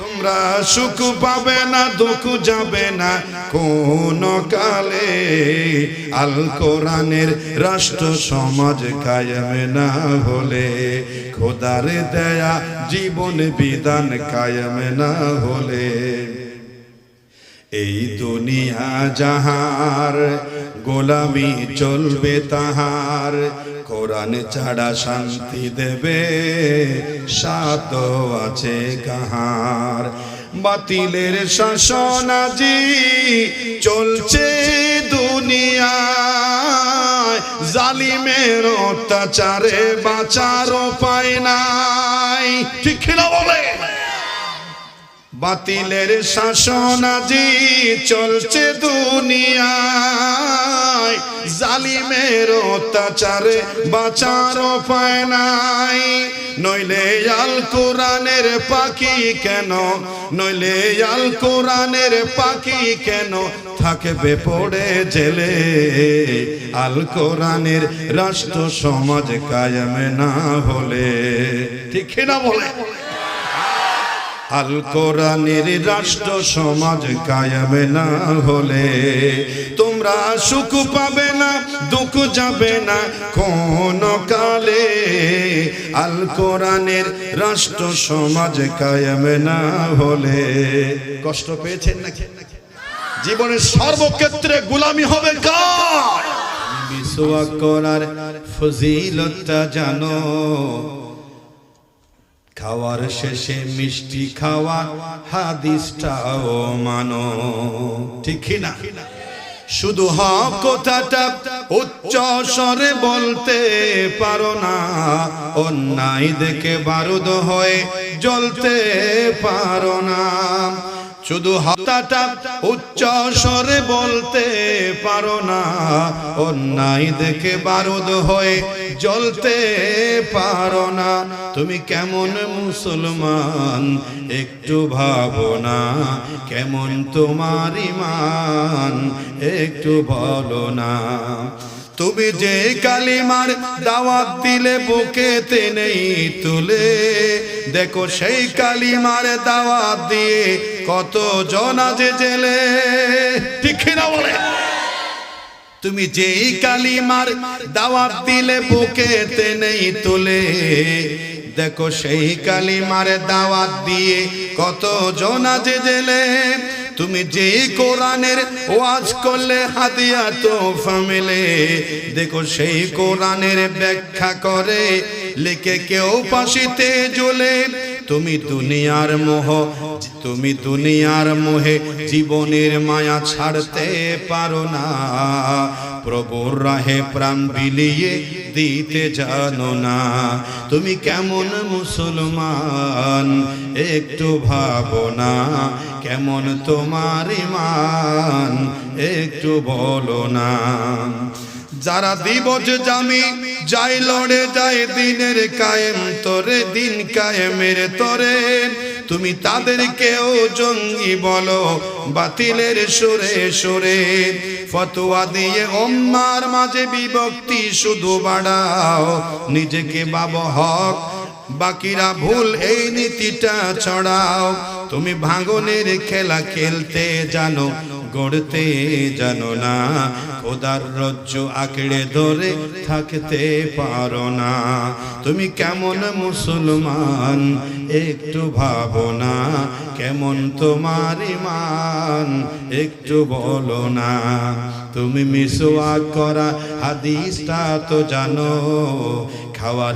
তোমরা সুখ পাবে না, দুঃখ যাবে না। কোন কালে আল কোরআনের রাষ্ট্র সমাজ কায়েমে না হলে, খোদার দেয়া জীবন বিধান কায়েমে না হলে। এই দুনিয়া যাহার গোলামি চলবে তাহার। কোরআন ছাড়া শান্তি দেবে সাত আছে কাহার। বাতিলের শাসন আজি চলছে দুনিয়ায়। জালিমের অত্যাচারে বাঁচার উপায় নাই। ঠিক না বলে বাতিলের শাসন আজি চলছে দুনিয়ায়। জালিমের অত্যাচারে বাঁচার উপায় নাই। নইলে আল কোরআনের পাখি কেন? নইলে আল কোরআনের পাখি কেন থাকবে পড়ে জেলে? আল কোরআনের রাষ্ট্র সমাজ কায়েমে না হলে। ঠিক না বলে? আল কোরআনের রাষ্ট্র সমাজ কায়াবে না হলে তোমরা সুখ পাবে না, দুঃখ যাবে না কোন কালে। আল কোরআনের রাষ্ট্র সমাজ কায়াবে না হলে। কষ্ট পেয়েছেন নাকি? জীবনের সর্বক্ষেত্রে গোলামি হবে কার? করার ফজিলতটা জানো খাওয়ার শেষে মিষ্টি খাওয়া হাদিসটাও মানো। ঠিক না? শুধু হ কথাটা উচ্চ স্বরে বলতে পারো না। অন্যায় দেখে বারুদ হয়ে জ্বলতে পারো না। শুধু হতাটা উচ্চ স্বরে বলতে পারো না, অন্যায় দেখে বারুদ হয়ে জ্বলতে পারো না। তুমি কেমন মুসলমান একটু ভাবো না, কেমন তোমার ইমান একটু বলো না। তুমি যে কালিমার দাওয়াত দিলে বুকেতে নেই তুলে, দেখো সেই কালিমার দাওয়াত দিয়ে কত জনা যে জেলে। ঠিক না বলে? তুমি যেই কালিমার দাওয়াত দিলে বুকেতে নেই তুলে। দেখো সেই কালিমার দাওয়াত দিয়ে কত জনা যে জেলে। তুমি যেই কোরআনের ওয়াজ করলে হাতিয়া তো ফামিলে দেখো সেই কোরআনের ব্যাখ্যা করে লিখে কেউ পাশিতে জ্বলে। তুমি দুনিয়ার মোহ তুমি দুনিয়ার মোহে জীবনের মায়া ছাড়তে পারো না। প্রভুর রাহে প্রাণ বিলিয়ে দিতে জানো না। তুমি কেমন মুসলমান, একটু ভাবো না। কেমন তোমার ইমান একটু বলো না। যারা দিবজ জামি যাই লড়ে যায় দিনের কায়েম, তোরে দিন কায়েমের তোরে। তুমি তাদেরকেও জঙ্গি বলো, বাতিলের সুরে সুরে। ফতোয়া দিয়ে অম্মার মাঝে বিভক্তি শুধু বাড়াও, নিজেকে বাবহ হক বাকিরা ভুল এই নীতিটা ছড়াও। তুমি ভাঙনের খেলা খেলতে জানো, গড়তে জানো না। খোদার রজ্জ আঁকড়ে ধরে থাকতে পারো না। তুমি কেমন মুসলমান, একটু ভাবো না। কেমন তোমার ইমান, একটু বলো না। তুমি মিসওয়াক করা হাদিসটা তো জানো, খাওয়ার